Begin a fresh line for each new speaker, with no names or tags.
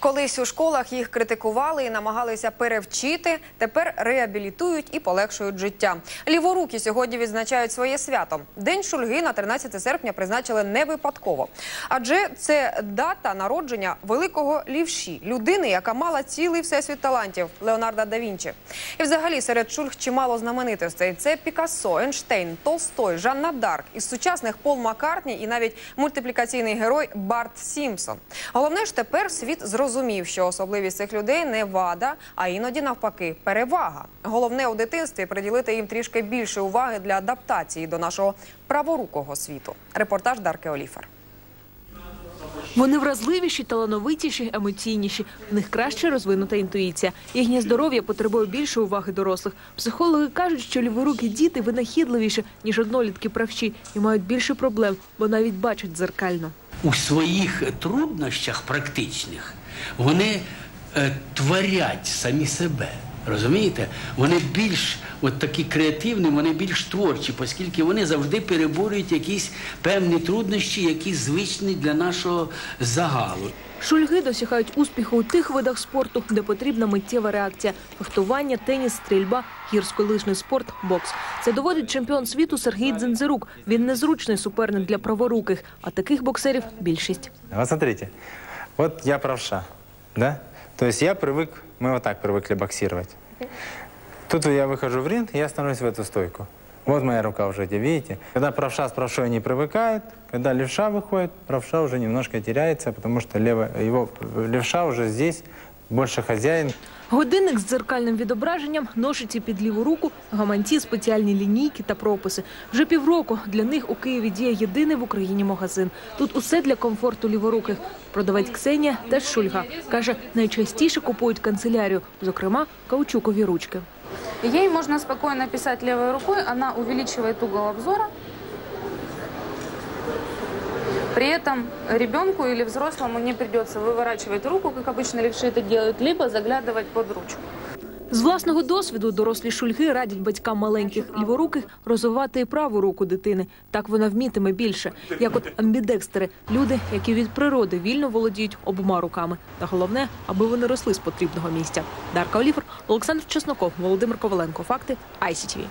Колись у школах їх критикували і намагалися перевчити. Тепер реабілітують і полегшують життя. Ліворуки сьогодні відзначають своє свято. День Шульги на 13 серпня призначили не випадково, адже це дата народження великого лівші, людини, яка мала цілий всесвіт талантів Леонарда да Вінчі. І взагалі серед шульг чимало знаменитостей. Це Пікассо, Ейнштейн, Толстой, Жанна Дарк. Із сучасних Пол Маккартні і навіть мультиплікаційний герой Барт Сімпсон. Головне ж тепер світ зрозумів, що особливість цих людей не вада, а іноді навпаки перевага. Головне у дитинстві приділити їм трішки більше уваги для адаптації до нашого праворукого світу. Репортаж Дарки Оліфер.
Вони вразливіші, талановитіші, емоційніші. В них краще розвинута інтуїція. Їхнє здоров'я потребує більше уваги дорослих. Психологи кажуть, що ліворукі діти винахідливіші, ніж однолітки правші, і мають більше проблем, бо навіть бачать дзеркально.
у своїх труднощах практичних вони е, творять самі себе. Розумієте? Вони більш от такі креативні, вони більш творчі, оскільки вони завжди переборюють якісь певні труднощі, які звичні для нашого загалу.
Шульги досягають успіху у тих видах спорту, де потрібна миттєва реакція: фехтування, теніс, стрільба, гірськолижний спорт, бокс. Це доводить чемпіон світу Сергій Дзензирук. Він незручний суперник для праворуких, а таких боксерів більшість.
Вот смотрите, вот я правша, да? То есть я привык, мы вот так привыкли боксировать. Тут я выхожу в ринг, я становлюсь в эту стойку. Вот моя рука уже, видите? Когда правша с правшой не привыкает, когда левша выходит, правша уже немножко теряется, потому что лево, его левша уже здесь больше хозяин.
Годинник з дзеркальним відображенням, ношиці під ліву руку, гаманці, спеціальні лінійки та прописи. Вже півроку для них у Києві діє єдиний в Україні магазин. Тут усе для комфорту ліворуких. Продавець Ксенія теж шульга. Каже, найчастіше купують канцелярію, зокрема каучукові ручки.
Ей можно спокойно писать левой рукой, она увеличивает угол обзора. При этом ребенку или взрослому не придется выворачивать руку, как обычно левши это делают, либо заглядывать под ручку.
З власного досвіду дорослі шульги радять батькам маленьких ліворуких розвивати і праву руку дитини. Так вона вмітиме більше. Як от амбідекстери – люди, які від природи вільно володіють обома руками. Та головне, аби вони росли з потрібного місця. Дарка Оліфер, Олександр Чесноков, Володимир Коваленко. Факти ICTV.